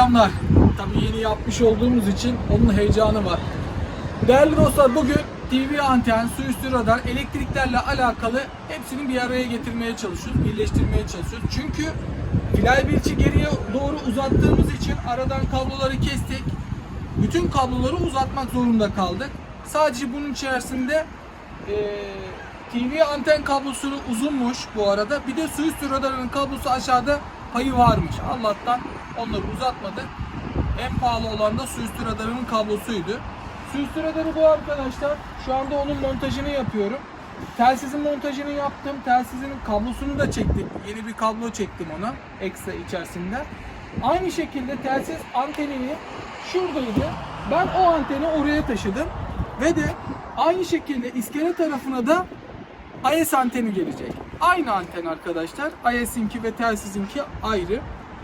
selamlar. Tabii yeni yapmış olduğumuz için onun heyecanı var. Değerli dostlar bugün TV anten, su üstü radar, elektriklerle alakalı hepsini bir araya getirmeye çalışıyoruz, birleştirmeye çalışıyoruz. Çünkü Bilal Birç'i geriye doğru uzattığımız için aradan kabloları kestik. Bütün kabloları uzatmak zorunda kaldık. Sadece bunun içerisinde eee, TV anten kablosu uzunmuş bu arada. Bir de su üstü radarının kablosu aşağıda payı varmış. Allah'tan onları uzatmadık. En pahalı olan da su üstü radarının kablosuydu. Su üstü radarı bu arkadaşlar. Şu anda onun montajını yapıyorum. Telsizin montajını yaptım. Telsizin kablosunu da çektim. Yeni bir kablo çektim ona. Ekstra içerisinde. Aynı şekilde telsiz antenini şuradaydı. Ben o anteni oraya taşıdım. Ve de aynı şekilde iskele tarafına da IS anteni gelecek. Aynı anten arkadaşlar. IS'inki ve telsizinki ayrı.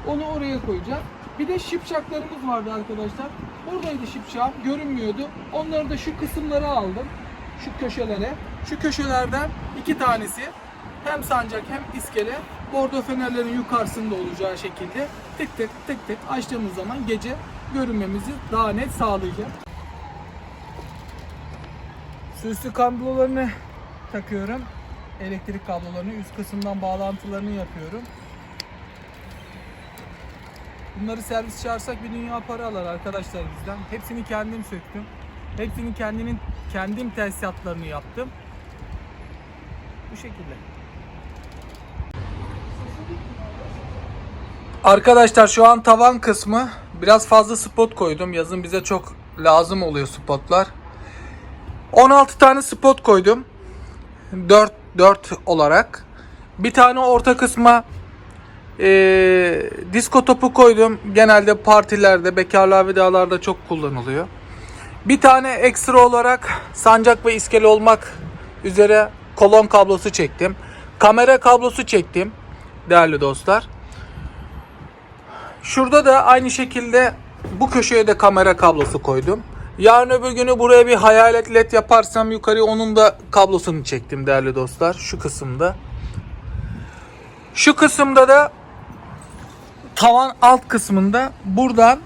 Onu oraya koyacağım. Bir de şipşaklarımız vardı arkadaşlar. Buradaydı şipşak. Görünmüyordu. Onları da şu kısımlara aldım. Şu köşelere. Şu köşelerden iki tanesi hem sancak hem iskele bordo fenerlerin yukarısında olacağı şekilde tık tık tık tık açtığımız zaman gece görünmemizi daha net sağlayacak. Süslü kablolarını takıyorum. Elektrik kablolarını üst kısımdan bağlantılarını yapıyorum. Bunları servis çağırsak bir dünya para alır arkadaşlar bizden. Hepsini kendim söktüm. Hepsini kendinin kendim tesisatlarını yaptım. Bu şekilde. Arkadaşlar şu an tavan kısmı biraz fazla spot koydum. Yazın bize çok lazım oluyor spotlar. 16 tane spot koydum. 4 4 olarak. Bir tane orta kısma eee disko topu koydum. Genelde partilerde, bekarlar vedalarda çok kullanılıyor. Bir tane ekstra olarak sancak ve iskele olmak üzere kolon kablosu çektim. Kamera kablosu çektim değerli dostlar. Şurada da aynı şekilde bu köşeye de kamera kablosu koydum. Yarın öbür günü buraya bir hayalet led yaparsam yukarı onun da kablosunu çektim değerli dostlar. Şu kısımda. Şu kısımda da tavan alt kısmında buradan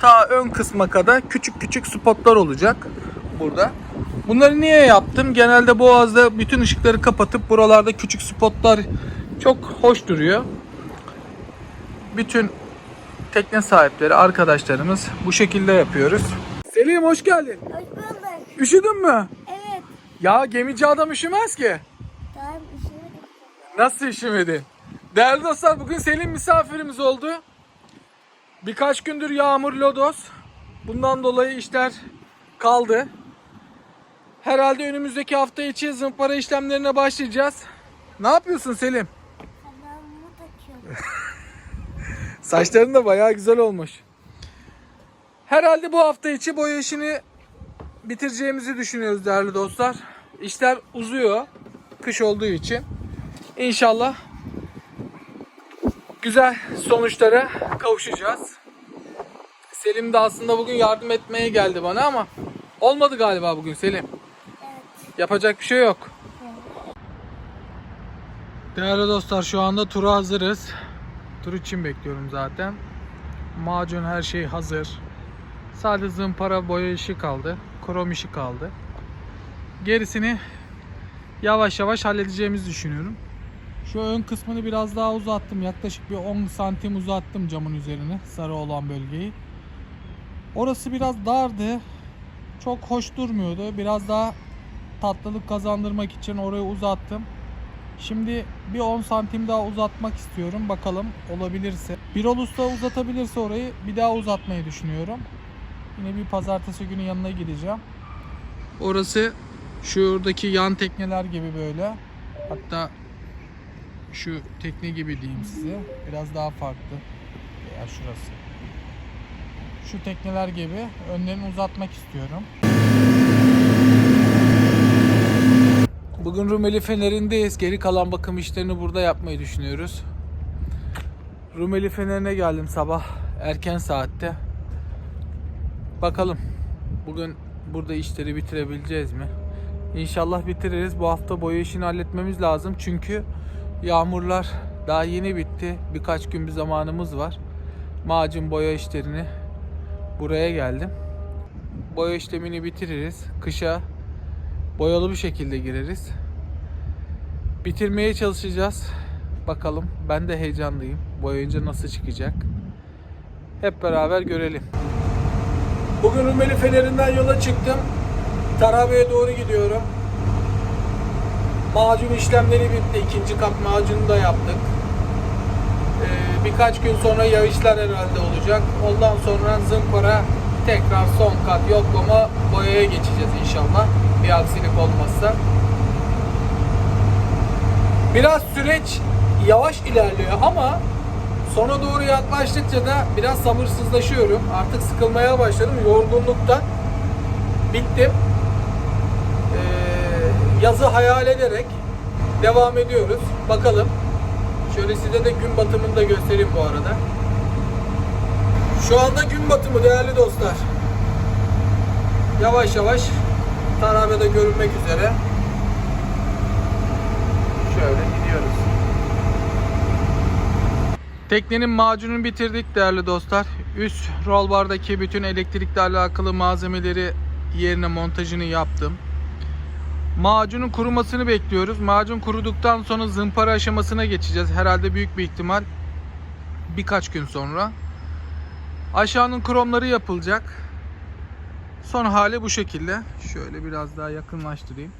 ta ön kısma kadar küçük küçük spotlar olacak burada. Bunları niye yaptım? Genelde Boğaz'da bütün ışıkları kapatıp buralarda küçük spotlar çok hoş duruyor. Bütün tekne sahipleri, arkadaşlarımız bu şekilde yapıyoruz. Selim hoş geldin. Hoş bulduk. Üşüdün mü? Evet. Ya gemici adam üşümez ki. Tamam üşümedim. Nasıl üşümedin? Değerli dostlar bugün Selim misafirimiz oldu. Birkaç gündür yağmur lodos. Bundan dolayı işler kaldı. Herhalde önümüzdeki hafta içi zımpara işlemlerine başlayacağız. Ne yapıyorsun Selim? Kanalımı takıyorum. Saçların da bayağı güzel olmuş. Herhalde bu hafta içi boya işini bitireceğimizi düşünüyoruz değerli dostlar. İşler uzuyor. Kış olduğu için. İnşallah güzel sonuçlara kavuşacağız. Selim de aslında bugün yardım etmeye geldi bana ama olmadı galiba bugün Selim. Evet. Yapacak bir şey yok. Değerli dostlar şu anda tura hazırız. Tur için bekliyorum zaten. Macun her şey hazır. Sadece zımpara boya işi kaldı. Krom işi kaldı. Gerisini yavaş yavaş halledeceğimizi düşünüyorum. Şu ön kısmını biraz daha uzattım. Yaklaşık bir 10 santim uzattım camın üzerine. Sarı olan bölgeyi. Orası biraz dardı. Çok hoş durmuyordu. Biraz daha tatlılık kazandırmak için orayı uzattım. Şimdi bir 10 santim daha uzatmak istiyorum. Bakalım olabilirse. Bir usta uzatabilirse orayı bir daha uzatmayı düşünüyorum. Yine bir pazartesi günü yanına gideceğim. Orası şuradaki yan tekneler gibi böyle. Hatta şu tekne gibi diyeyim size. Biraz daha farklı. Ya şurası. Şu tekneler gibi önlerini uzatmak istiyorum. Bugün Rumeli Feneri'ndeyiz. Geri kalan bakım işlerini burada yapmayı düşünüyoruz. Rumeli Feneri'ne geldim sabah erken saatte. Bakalım bugün burada işleri bitirebileceğiz mi? İnşallah bitiririz. Bu hafta boya işini halletmemiz lazım. Çünkü yağmurlar daha yeni bitti. Birkaç gün bir zamanımız var. macun boya işlerini buraya geldim. Boya işlemini bitiririz. Kışa boyalı bir şekilde gireriz. Bitirmeye çalışacağız. Bakalım ben de heyecanlıyım. Boyayınca nasıl çıkacak? Hep beraber görelim. Bugün Rumeli Feneri'nden yola çıktım. Tarabya'ya doğru gidiyorum. Macun işlemleri bitti. İkinci kat macunu da yaptık. Ee, birkaç gün sonra yağışlar herhalde olacak. Ondan sonra zımpara tekrar son kat yoklama boyaya geçeceğiz inşallah. Bir aksilik olmazsa. Biraz süreç yavaş ilerliyor ama sona doğru yaklaştıkça da biraz sabırsızlaşıyorum. Artık sıkılmaya başladım yorgunluktan. Bittim. Ee, yazı hayal ederek devam ediyoruz. Bakalım. Şöyle size de gün batımını da göstereyim bu arada. Şu anda gün batımı değerli dostlar. Yavaş yavaş Tarabya'da görünmek üzere. Şöyle gidiyoruz. Teknenin macununu bitirdik değerli dostlar. Üst roll bardaki bütün elektrikle alakalı malzemeleri yerine montajını yaptım. Macunun kurumasını bekliyoruz. Macun kuruduktan sonra zımpara aşamasına geçeceğiz. Herhalde büyük bir ihtimal birkaç gün sonra. Aşağının kromları yapılacak. Son hali bu şekilde. Şöyle biraz daha yakınlaştırayım.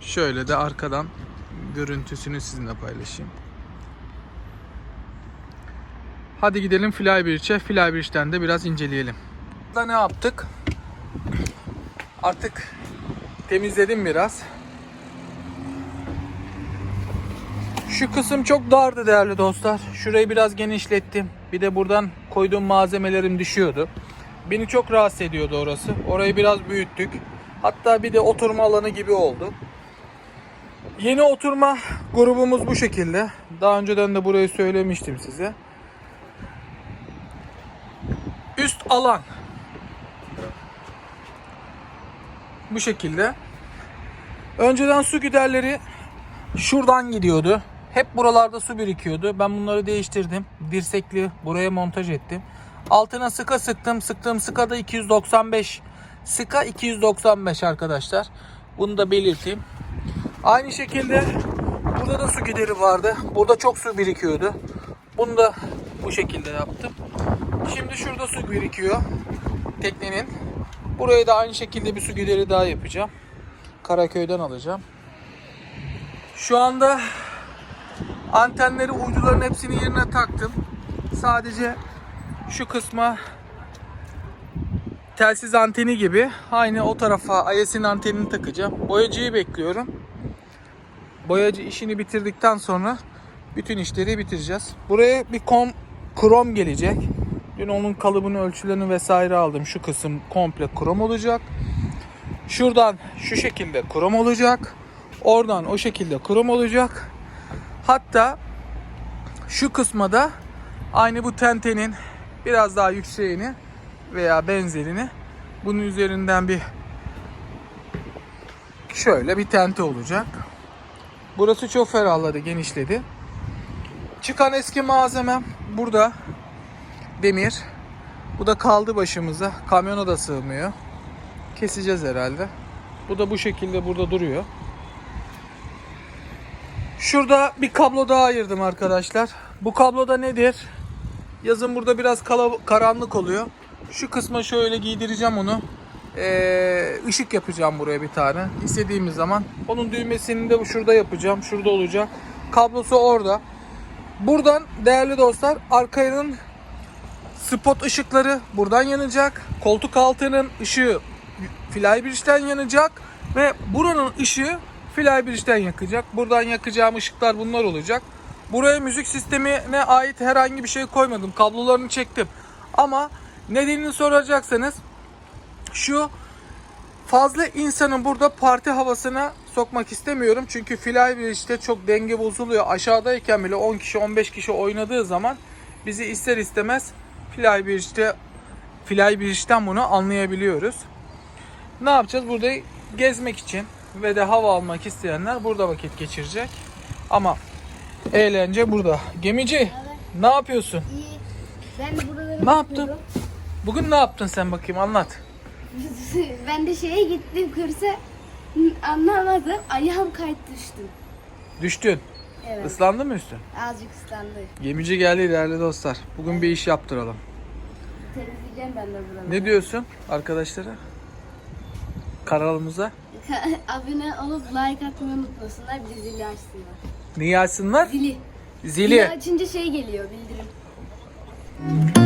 Şöyle de arkadan görüntüsünü sizinle paylaşayım. Hadi gidelim Flybridge'e. Flybridge'den de biraz inceleyelim. Burada ne yaptık? Artık temizledim biraz. Şu kısım çok dardı değerli dostlar. Şurayı biraz genişlettim. Bir de buradan koyduğum malzemelerim düşüyordu. Beni çok rahatsız ediyordu orası. Orayı biraz büyüttük. Hatta bir de oturma alanı gibi oldu. Yeni oturma grubumuz bu şekilde. Daha önceden de burayı söylemiştim size. Üst alan. Bu şekilde. Önceden su giderleri şuradan gidiyordu. Hep buralarda su birikiyordu. Ben bunları değiştirdim. Dirsekli buraya montaj ettim. Altına sıka sıktım. Sıktığım sıka da 295. Sıka 295 arkadaşlar. Bunu da belirteyim. Aynı şekilde burada da su gideri vardı. Burada çok su birikiyordu. Bunu da bu şekilde yaptım. Şimdi şurada su birikiyor. Teknenin. Buraya da aynı şekilde bir su gideri daha yapacağım. Karaköy'den alacağım. Şu anda antenleri uyduların hepsini yerine taktım. Sadece şu kısma telsiz anteni gibi aynı o tarafa IS'in antenini takacağım. Boyacıyı bekliyorum. Boyacı işini bitirdikten sonra bütün işleri bitireceğiz. Buraya bir kom krom gelecek. Dün onun kalıbını, ölçülerini vesaire aldım. Şu kısım komple krom olacak. Şuradan şu şekilde krom olacak. Oradan o şekilde krom olacak. Hatta şu kısma da aynı bu tentenin biraz daha yükseğini veya benzerini bunun üzerinden bir şöyle bir tente olacak. Burası çok ferahladı, genişledi. Çıkan eski malzemem burada. Demir. Bu da kaldı başımıza. Kamyona da sığmıyor. Keseceğiz herhalde. Bu da bu şekilde burada duruyor. Şurada bir kablo daha ayırdım arkadaşlar. Bu kablo da nedir? Yazın burada biraz karanlık oluyor. Şu kısma şöyle giydireceğim onu. Ee, ışık yapacağım buraya bir tane. İstediğimiz zaman. Onun düğmesini de şurada yapacağım. Şurada olacak. Kablosu orada. Buradan değerli dostlar arkanın spot ışıkları buradan yanacak. Koltuk altının ışığı Flybridge'den yanacak ve buranın ışığı Flybridge'den yakacak. Buradan yakacağım ışıklar bunlar olacak. Buraya müzik sistemine ait herhangi bir şey koymadım. Kablolarını çektim. Ama nedenini soracaksanız şu fazla insanın burada parti havasına sokmak istemiyorum. Çünkü Flybridge'de çok denge bozuluyor. Aşağıdayken bile 10 kişi 15 kişi oynadığı zaman bizi ister istemez Flybridge'de Flybridge'den bunu anlayabiliyoruz. Ne yapacağız? Burada gezmek için ve de hava almak isteyenler burada vakit geçirecek. Ama eğlence burada. Gemici ne yapıyorsun? İyi. Ben buraları Ne yaptın? bakıyorum. Bugün ne yaptın sen bakayım anlat. ben de şeye gittim kursa. Anlamadım. Ayağım kayıt düştüm. Düştün. Evet. Islandı mı üstün? Azıcık ıslandı. Gemici geldi değerli dostlar. Bugün bir iş yaptıralım. Temizleyeceğim ben de buraları. Ne diyorsun arkadaşlara? Kanalımıza. Abone olup like atmayı unutmasınlar. Bir de zili açsınlar. Niye açsınlar? Zili. Zili. açınca şey geliyor bildirim.